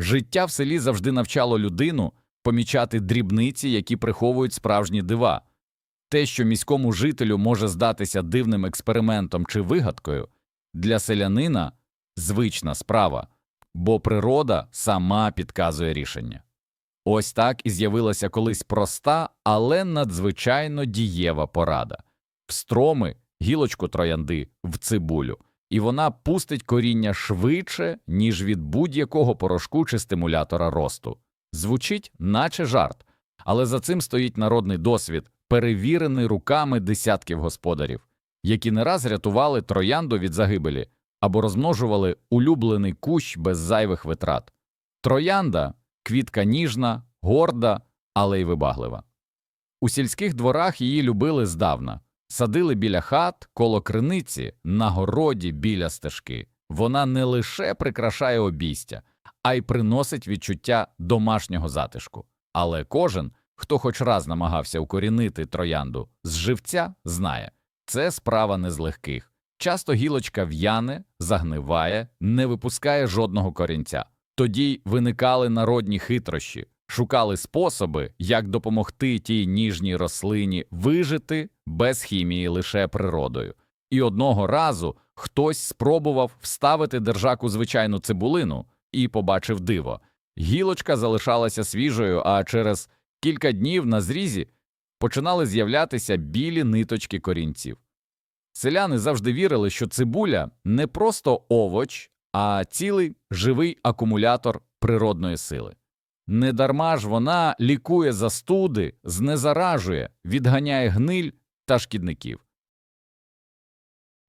Життя в селі завжди навчало людину помічати дрібниці, які приховують справжні дива. Те, що міському жителю може здатися дивним експериментом чи вигадкою, для селянина звична справа, бо природа сама підказує рішення. Ось так і з'явилася колись проста, але надзвичайно дієва порада встроми гілочку троянди в цибулю, і вона пустить коріння швидше, ніж від будь-якого порошку чи стимулятора росту. Звучить, наче жарт, але за цим стоїть народний досвід, перевірений руками десятків господарів, які не раз рятували троянду від загибелі або розмножували улюблений кущ без зайвих витрат. Троянда квітка ніжна, горда, але й вибаглива. У сільських дворах її любили здавна, садили біля хат, коло криниці, на городі біля стежки. Вона не лише прикрашає обійстя, а й приносить відчуття домашнього затишку. Але кожен, хто хоч раз намагався укорінити троянду з живця, знає це справа не з легких. Часто гілочка в'яне, загниває, не випускає жодного корінця. Тоді виникали народні хитрощі, шукали способи, як допомогти тій ніжній рослині вижити без хімії лише природою. І одного разу хтось спробував вставити держаку звичайну цибулину і побачив диво. Гілочка залишалася свіжою, а через кілька днів на зрізі починали з'являтися білі ниточки корінців. Селяни завжди вірили, що цибуля не просто овоч, а цілий живий акумулятор природної сили. Недарма ж вона лікує застуди, знезаражує, відганяє гниль та шкідників.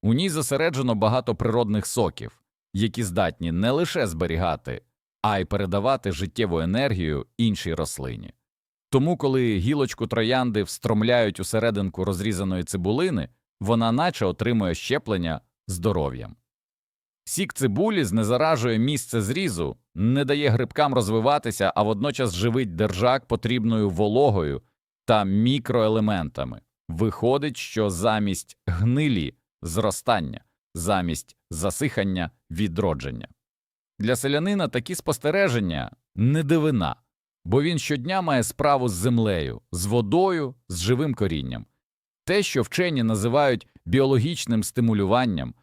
У ній зосереджено багато природних соків, які здатні не лише зберігати, а й передавати життєву енергію іншій рослині. Тому, коли гілочку троянди встромляють у серединку розрізаної цибулини, вона наче отримує щеплення здоров'ям. Сік цибулі знезаражує місце зрізу, не дає грибкам розвиватися, а водночас живить держак потрібною вологою та мікроелементами. Виходить, що замість гнилі зростання, замість засихання відродження. Для селянина такі спостереження не дивина, бо він щодня має справу з землею, з водою, з живим корінням. Те, що вчені називають біологічним стимулюванням,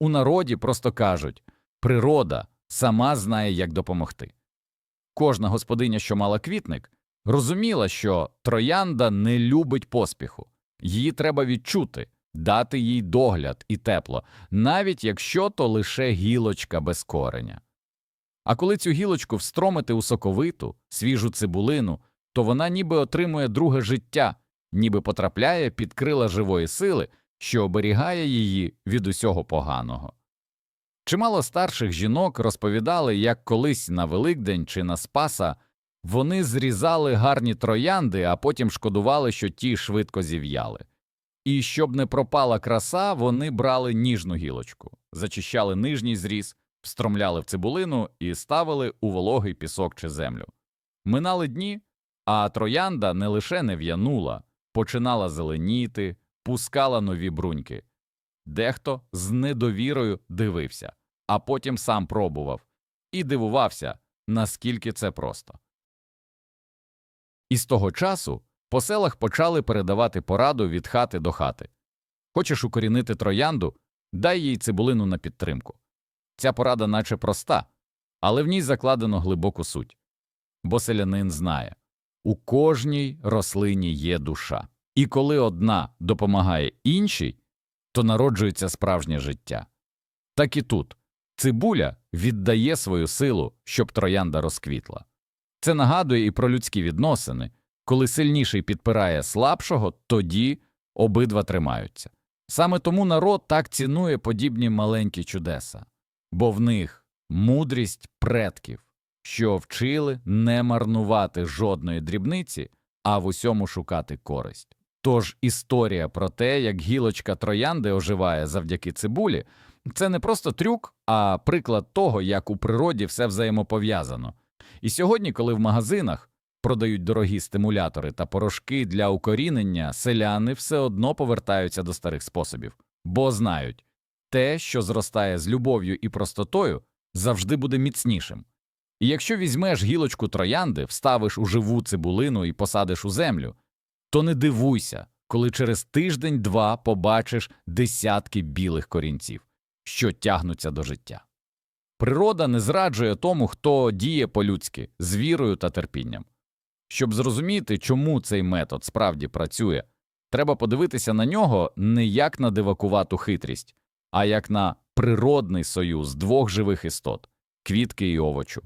у народі просто кажуть природа сама знає, як допомогти. Кожна господиня, що мала квітник, розуміла, що троянда не любить поспіху, її треба відчути, дати їй догляд і тепло, навіть якщо то лише гілочка без кореня. А коли цю гілочку встромити у соковиту, свіжу цибулину, то вона ніби отримує друге життя, ніби потрапляє під крила живої сили, що оберігає її від усього поганого. Чимало старших жінок розповідали, як колись на Великдень чи на Спаса вони зрізали гарні троянди, а потім шкодували, що ті швидко зів'яли. І щоб не пропала краса, вони брали ніжну гілочку, зачищали нижній зріз, встромляли в цибулину і ставили у вологий пісок чи землю. Минали дні, а троянда не лише не в'янула, починала зеленіти, пускала нові бруньки. Дехто з недовірою дивився, а потім сам пробував і дивувався, наскільки це просто. І з того часу по селах почали передавати пораду від хати до хати. Хочеш укорінити троянду, дай їй цибулину на підтримку. Ця порада наче проста, але в ній закладено глибоку суть. Бо селянин знає у кожній рослині є душа, і коли одна допомагає іншій, то народжується справжнє життя. Так і тут цибуля віддає свою силу, щоб троянда розквітла. Це нагадує і про людські відносини коли сильніший підпирає слабшого, тоді обидва тримаються. Саме тому народ так цінує подібні маленькі чудеса, бо в них мудрість предків, що вчили не марнувати жодної дрібниці, а в усьому шукати користь. Тож історія про те, як гілочка троянди оживає завдяки цибулі, це не просто трюк, а приклад того, як у природі все взаємопов'язано. І сьогодні, коли в магазинах продають дорогі стимулятори та порошки для укорінення, селяни все одно повертаються до старих способів, бо знають те, що зростає з любов'ю і простотою, завжди буде міцнішим. І якщо візьмеш гілочку троянди, вставиш у живу цибулину і посадиш у землю, то не дивуйся, коли через тиждень-два побачиш десятки білих корінців, що тягнуться до життя. Природа не зраджує тому, хто діє по-людськи, з вірою та терпінням. Щоб зрозуміти, чому цей метод справді працює, треба подивитися на нього не як на дивакувату хитрість, а як на природний союз двох живих істот квітки і овочу.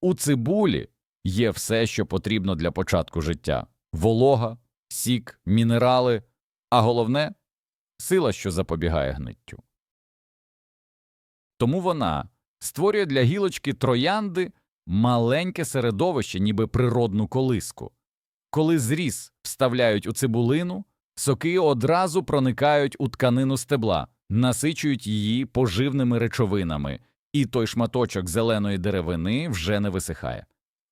У цибулі є все, що потрібно для початку життя волога, сік, мінерали, а головне сила, що запобігає гниттю. Тому вона створює для гілочки троянди маленьке середовище, ніби природну колиску. Коли зріз вставляють у цибулину, соки одразу проникають у тканину стебла, насичують її поживними речовинами, і той шматочок зеленої деревини вже не висихає.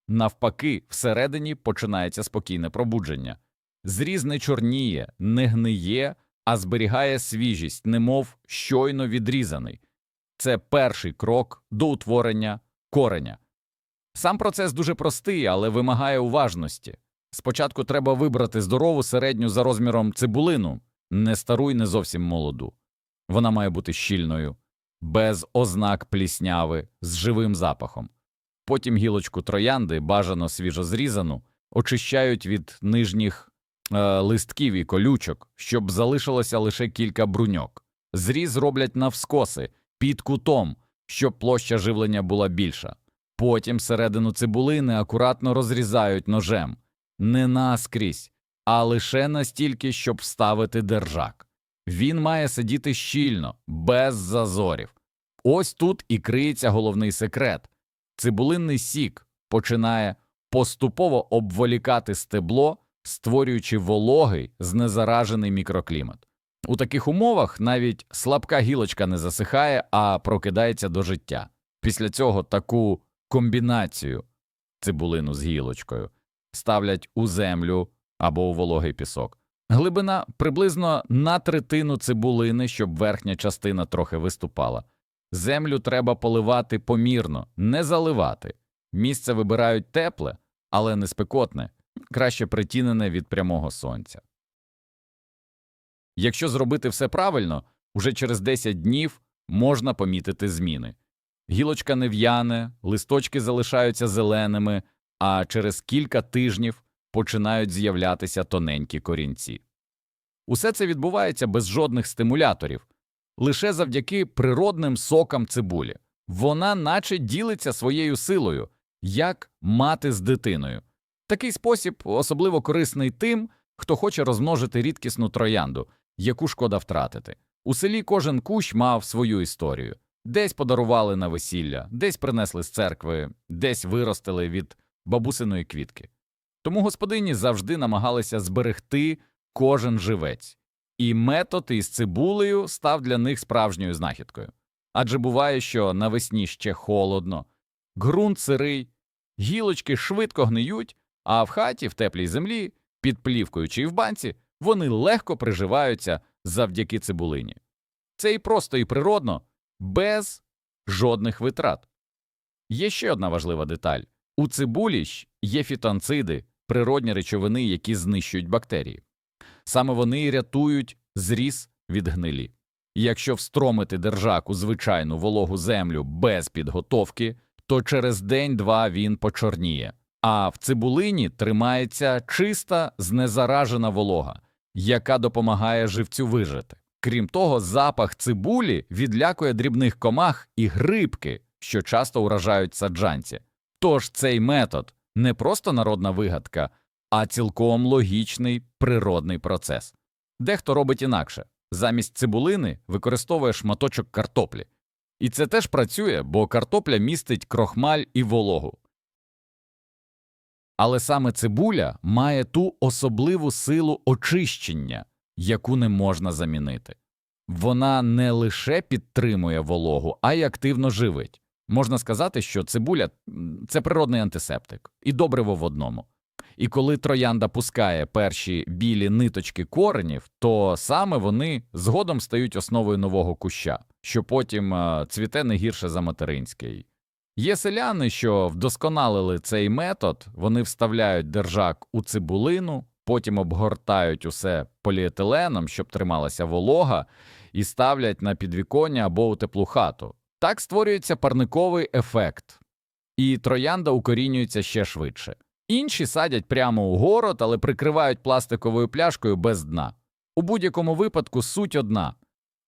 Навпаки, всередині починається спокійне пробудження. Зріз не чорніє, не гниє, а зберігає свіжість, немов щойно відрізаний. Це перший крок до утворення кореня. Сам процес дуже простий, але вимагає уважності. Спочатку треба вибрати здорову середню за розміром цибулину, не стару й не зовсім молоду. Вона має бути щільною, без ознак плісняви, з живим запахом. Потім гілочку троянди, бажано свіжозрізану, очищають від нижніх е, листків і колючок, щоб залишилося лише кілька бруньок. Зріз роблять навскоси, під кутом, щоб площа живлення була більша. Потім середину цибулини акуратно розрізають ножем, не наскрізь, а лише настільки, щоб вставити держак. Він має сидіти щільно, без зазорів. Ось тут і криється головний секрет. Цибулинний сік починає поступово обволікати стебло, створюючи вологий, знезаражений мікроклімат. У таких умовах навіть слабка гілочка не засихає, а прокидається до життя. Після цього таку комбінацію цибулину з гілочкою ставлять у землю або у вологий пісок. Глибина приблизно на третину цибулини, щоб верхня частина трохи виступала. Землю треба поливати помірно, не заливати. Місце вибирають тепле, але не спекотне, краще притінене від прямого сонця. Якщо зробити все правильно, уже через 10 днів можна помітити зміни. Гілочка не в'яне, листочки залишаються зеленими, а через кілька тижнів починають з'являтися тоненькі корінці. Усе це відбувається без жодних стимуляторів, лише завдяки природним сокам цибулі. Вона наче ділиться своєю силою, як мати з дитиною. Такий спосіб особливо корисний тим, хто хоче розмножити рідкісну троянду, яку шкода втратити. У селі кожен кущ мав свою історію. Десь подарували на весілля, десь принесли з церкви, десь виростили від бабусиної квітки. Тому господині завжди намагалися зберегти кожен живець, і метод із цибулею став для них справжньою знахідкою. Адже буває, що навесні ще холодно, ґрунт сирий, гілочки швидко гниють, а в хаті, в теплій землі, під плівкою чи в банці, вони легко приживаються завдяки цибулині. Це і просто і природно, без жодних витрат. Є ще одна важлива деталь у цибулі ж є фітонциди, природні речовини, які знищують бактерії. Саме вони рятують зріз від гнилі. Якщо встромити держак у звичайну вологу землю без підготовки, то через день-два він почорніє. А в цибулині тримається чиста, знезаражена волога, яка допомагає живцю вижити. Крім того, запах цибулі відлякує дрібних комах і грибки, що часто уражають саджанці. Тож цей метод не просто народна вигадка, а цілком логічний природний процес. Дехто робить інакше замість цибулини використовує шматочок картоплі. І це теж працює, бо картопля містить крохмаль і вологу. Але саме цибуля має ту особливу силу очищення, яку не можна замінити. Вона не лише підтримує вологу, а й активно живить. Можна сказати, що цибуля це природний антисептик і добриво в одному. І коли троянда пускає перші білі ниточки коренів, то саме вони згодом стають основою нового куща, що потім е, цвіте не гірше за материнський. Є селяни, що вдосконалили цей метод, вони вставляють держак у цибулину, потім обгортають усе поліетиленом, щоб трималася волога, і ставлять на підвіконня або у теплу хату. Так створюється парниковий ефект, і троянда укорінюється ще швидше. Інші садять прямо у город, але прикривають пластиковою пляшкою без дна. У будь-якому випадку суть одна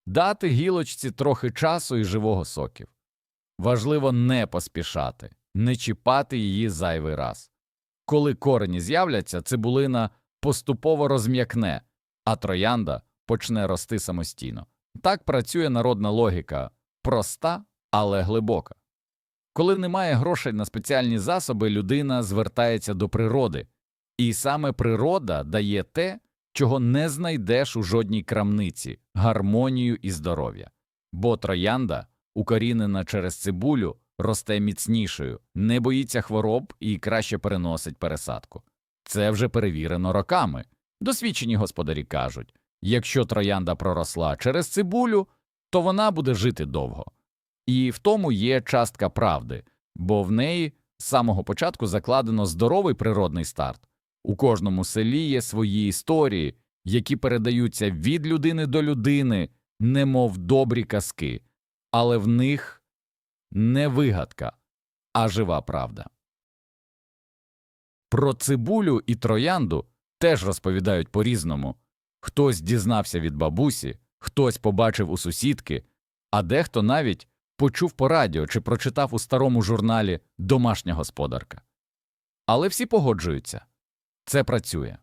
дати гілочці трохи часу і живого соків. Важливо не поспішати, не чіпати її зайвий раз. Коли корені з'являться, цибулина поступово розм'якне, а троянда почне рости самостійно. Так працює народна логіка проста, але глибока. Коли немає грошей на спеціальні засоби, людина звертається до природи, і саме природа дає те, чого не знайдеш у жодній крамниці гармонію і здоров'я. Бо троянда, укорінена через цибулю, росте міцнішою, не боїться хвороб і краще переносить пересадку. Це вже перевірено роками. Досвідчені господарі кажуть якщо троянда проросла через цибулю, то вона буде жити довго. І в тому є частка правди, бо в неї з самого початку закладено здоровий природний старт. У кожному селі є свої історії, які передаються від людини до людини, немов добрі казки, але в них не вигадка, а жива правда. Про цибулю і троянду теж розповідають по-різному. Хтось дізнався від бабусі, хтось побачив у сусідки, а дехто навіть почув по радіо чи прочитав у старому журналі Домашня господарка. Але всі погоджуються це працює.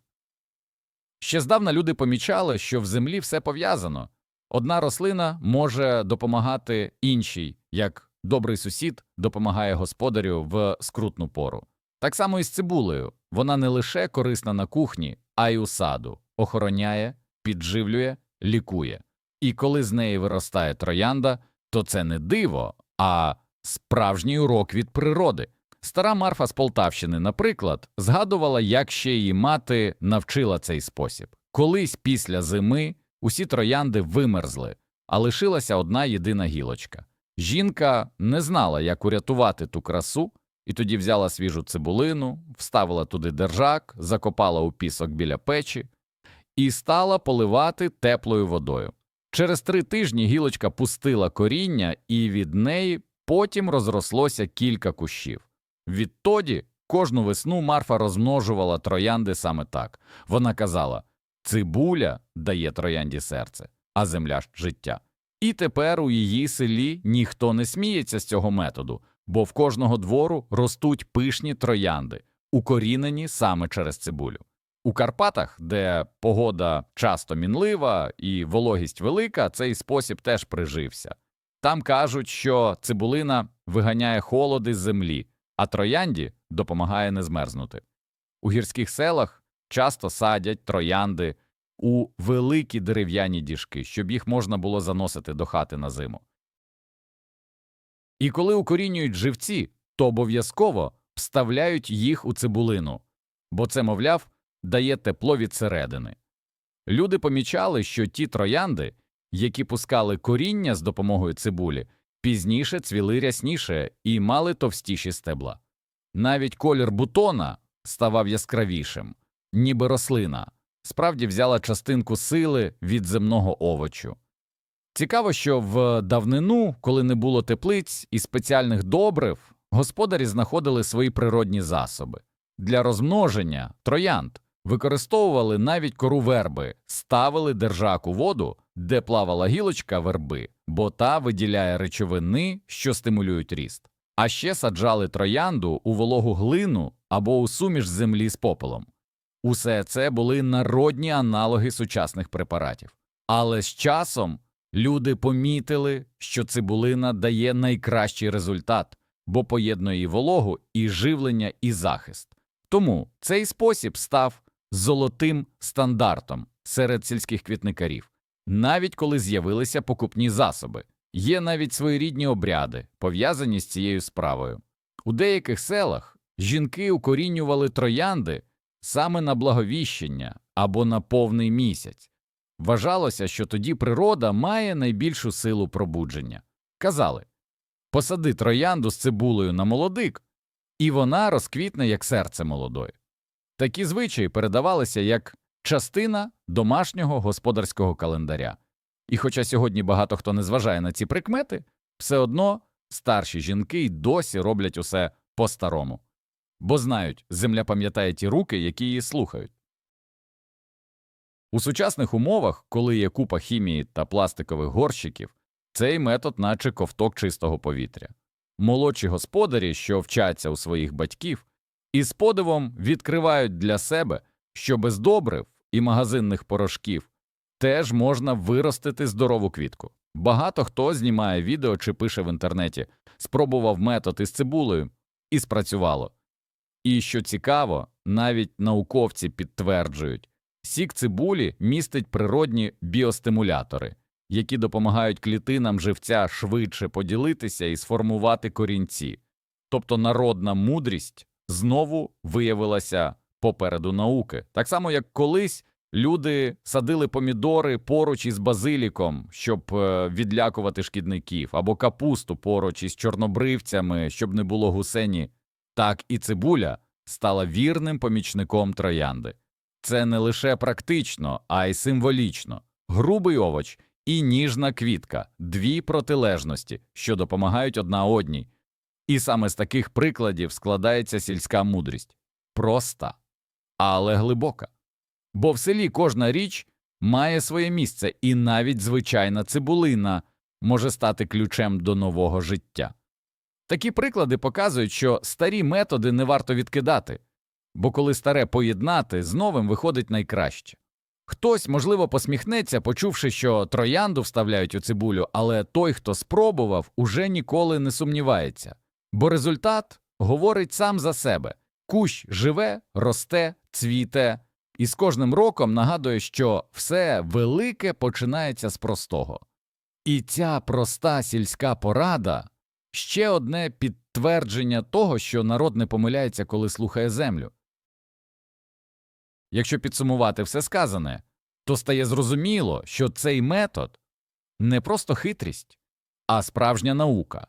Ще здавна люди помічали, що в землі все пов'язано одна рослина може допомагати іншій, як добрий сусід допомагає господарю в скрутну пору. Так само і з цибулею вона не лише корисна на кухні, а й у саду, охороняє, підживлює, лікує. І коли з неї виростає троянда, то це не диво, а справжній урок від природи. Стара Марфа з Полтавщини, наприклад, згадувала, як ще її мати навчила цей спосіб. Колись після зими усі троянди вимерзли, а лишилася одна єдина гілочка. Жінка не знала, як урятувати ту красу, і тоді взяла свіжу цибулину, вставила туди держак, закопала у пісок біля печі і стала поливати теплою водою. Через три тижні гілочка пустила коріння, і від неї потім розрослося кілька кущів. Відтоді кожну весну Марфа розмножувала троянди саме так. Вона казала цибуля дає троянді серце, а земля життя. І тепер у її селі ніхто не сміється з цього методу, бо в кожного двору ростуть пишні троянди, укорінені саме через цибулю. У Карпатах, де погода часто мінлива і вологість велика, цей спосіб теж прижився. Там кажуть, що цибулина виганяє холоди з землі, а троянді допомагає не змерзнути. У гірських селах часто садять троянди у великі дерев'яні діжки, щоб їх можна було заносити до хати на зиму. І коли укорінюють живці, то обов'язково вставляють їх у цибулину, бо це, мовляв, дає тепло від середини. Люди помічали, що ті троянди, які пускали коріння з допомогою цибулі, пізніше цвіли рясніше і мали товстіші стебла. Навіть колір бутона ставав яскравішим, ніби рослина, справді взяла частинку сили від земного овочу. Цікаво, що в давнину, коли не було теплиць і спеціальних добрив, господарі знаходили свої природні засоби. Для розмноження троянд використовували навіть кору верби, ставили держак у воду, де плавала гілочка верби, бо та виділяє речовини, що стимулюють ріст. А ще саджали троянду у вологу глину або у суміш землі з попелом. Усе це були народні аналоги сучасних препаратів. Але з часом люди помітили, що цибулина дає найкращий результат, бо поєднує і вологу, і живлення, і захист. Тому цей спосіб став золотим стандартом серед сільських квітникарів, навіть коли з'явилися покупні засоби. Є навіть своєрідні обряди, пов'язані з цією справою. У деяких селах жінки укорінювали троянди саме на благовіщення або на повний місяць. Вважалося, що тоді природа має найбільшу силу пробудження. Казали Посади троянду з цибулею на молодик, і вона розквітне як серце молодої. Такі звичаї передавалися як частина домашнього господарського календаря. І хоча сьогодні багато хто не зважає на ці прикмети, все одно старші жінки й досі роблять усе по-старому, бо знають, земля пам'ятає ті руки, які її слухають. У сучасних умовах, коли є купа хімії та пластикових горщиків, цей метод наче ковток чистого повітря. Молодші господарі, що вчаться у своїх батьків, із подивом відкривають для себе, що без добрив і магазинних порошків теж можна виростити здорову квітку. Багато хто знімає відео чи пише в інтернеті, спробував метод із цибулею, і спрацювало. І що цікаво, навіть науковці підтверджують, сік цибулі містить природні біостимулятори, які допомагають клітинам живця швидше поділитися і сформувати корінці. Тобто народна мудрість знову виявилася попереду науки. Так само, як колись люди садили помідори поруч із базиліком, щоб е, відлякувати шкідників, або капусту поруч із чорнобривцями, щоб не було гусені, так і цибуля стала вірним помічником троянди. Це не лише практично, а й символічно. Грубий овоч і ніжна квітка дві протилежності, що допомагають одна одній. І саме з таких прикладів складається сільська мудрість проста, але глибока. Бо в селі кожна річ має своє місце, і навіть звичайна цибулина може стати ключем до нового життя. Такі приклади показують, що старі методи не варто відкидати, бо коли старе поєднати, з новим виходить найкраще. Хтось, можливо, посміхнеться, почувши, що троянду вставляють у цибулю, але той, хто спробував, уже ніколи не сумнівається, бо результат говорить сам за себе кущ живе, росте, цвіте, і з кожним роком нагадує, що все велике починається з простого. І ця проста сільська порада ще одне підтвердження того, що народ не помиляється, коли слухає землю. Якщо підсумувати все сказане, то стає зрозуміло, що цей метод не просто хитрість, а справжня наука,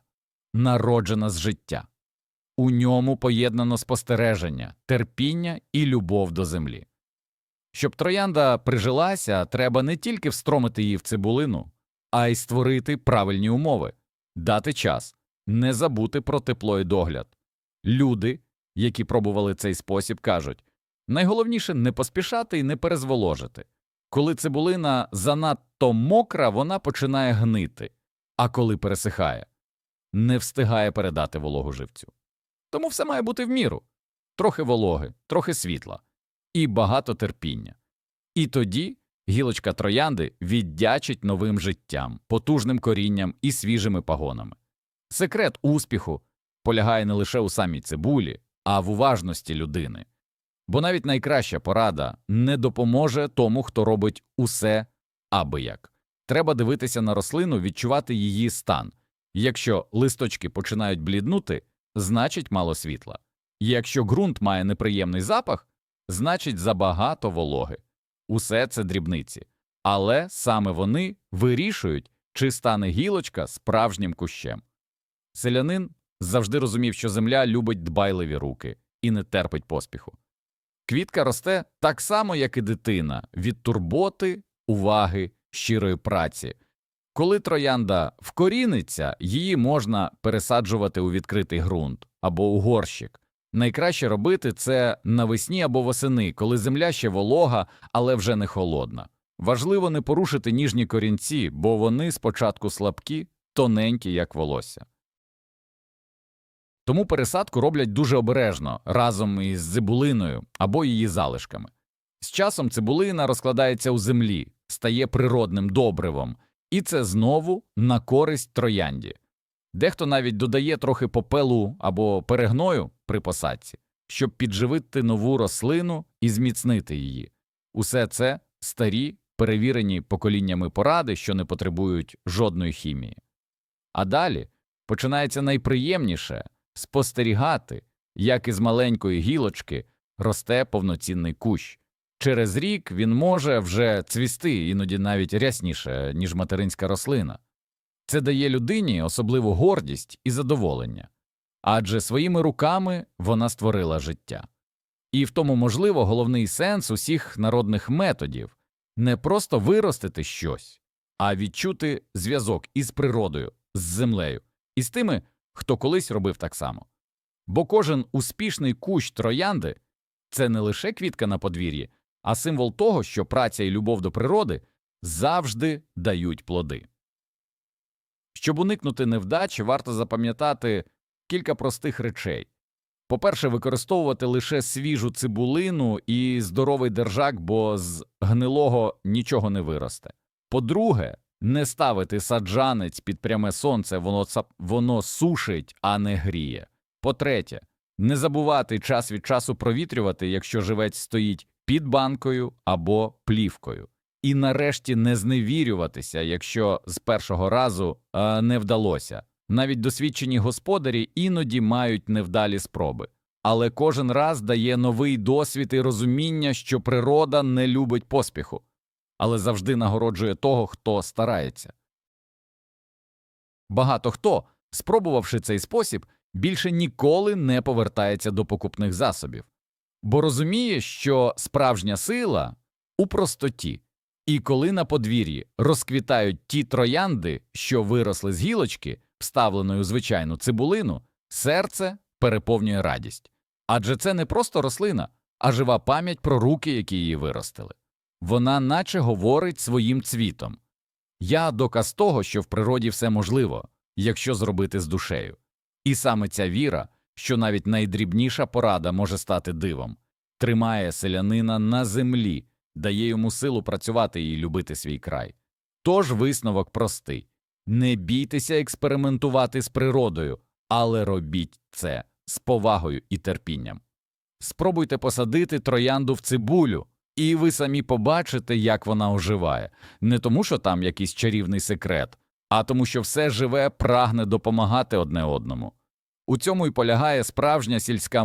народжена з життя. У ньому поєднано спостереження, терпіння і любов до землі. Щоб троянда прижилася, треба не тільки встромити її в цибулину, а й створити правильні умови, дати час, не забути про тепло і догляд. Люди, які пробували цей спосіб, кажуть найголовніше не поспішати і не перезволожити. Коли цибулина занадто мокра, вона починає гнити, а коли пересихає, не встигає передати вологу живцю. Тому все має бути в міру трохи вологи, трохи світла і багато терпіння. І тоді гілочка троянди віддячить новим життям, потужним корінням і свіжими пагонами. Секрет успіху полягає не лише у самій цибулі, а в уважності людини. Бо навіть найкраща порада не допоможе тому, хто робить усе аби як. Треба дивитися на рослину, відчувати її стан. Якщо листочки починають бліднути, значить мало світла. Якщо ґрунт має неприємний запах, значить забагато вологи. Усе це дрібниці, але саме вони вирішують, чи стане гілочка справжнім кущем. Селянин завжди розумів, що земля любить дбайливі руки і не терпить поспіху. Квітка росте так само, як і дитина, від турботи, уваги, щирої праці. Коли троянда вкоріниться, її можна пересаджувати у відкритий ґрунт або у горщик. Найкраще робити це навесні або восени, коли земля ще волога, але вже не холодна. Важливо не порушити ніжні корінці, бо вони спочатку слабкі, тоненькі, як волосся. Тому пересадку роблять дуже обережно разом із цибулиною або її залишками. З часом цибулина розкладається у землі, стає природним добривом, і це знову на користь троянді. Дехто навіть додає трохи попелу або перегною при посадці, щоб підживити нову рослину і зміцнити її. Усе це старі, перевірені поколіннями поради, що не потребують жодної хімії. А далі починається найприємніше спостерігати, як із маленької гілочки росте повноцінний кущ. Через рік він може вже цвісти, іноді навіть рясніше, ніж материнська рослина. Це дає людині особливу гордість і задоволення, адже своїми руками вона створила життя. І в тому, можливо, головний сенс усіх народних методів не просто виростити щось, а відчути зв'язок із природою, з землею, і з тими, хто колись робив так само. Бо кожен успішний кущ троянди це не лише квітка на подвір'ї, а символ того, що праця і любов до природи завжди дають плоди. Щоб уникнути невдачі, варто запам'ятати кілька простих речей. По-перше, використовувати лише свіжу цибулину і здоровий держак, бо з гнилого нічого не виросте. По-друге, не ставити саджанець під пряме сонце, воно, воно сушить, а не гріє. По-третє, не забувати час від часу провітрювати, якщо живець стоїть під банкою або плівкою. І нарешті не зневірюватися, якщо з першого разу е, не вдалося. Навіть досвідчені господарі іноді мають невдалі спроби, але кожен раз дає новий досвід і розуміння, що природа не любить поспіху, але завжди нагороджує того, хто старається. Багато хто, спробувавши цей спосіб, більше ніколи не повертається до покупних засобів, бо розуміє, що справжня сила у простоті. І коли на подвір'ї розквітають ті троянди, що виросли з гілочки, вставленої у звичайну цибулину, серце переповнює радість. Адже це не просто рослина, а жива пам'ять про руки, які її виростили. Вона наче говорить своїм цвітом. Я доказ того, що в природі все можливо, якщо зробити з душею. І саме ця віра, що навіть найдрібніша порада може стати дивом, тримає селянина на землі, дає йому силу працювати і любити свій край. Тож висновок простий не бійтеся експериментувати з природою, але робіть це з повагою і терпінням. Спробуйте посадити троянду в цибулю, і ви самі побачите, як вона оживає, не тому, що там якийсь чарівний секрет, а тому, що все живе прагне допомагати одне одному. У цьому й полягає справжня сільська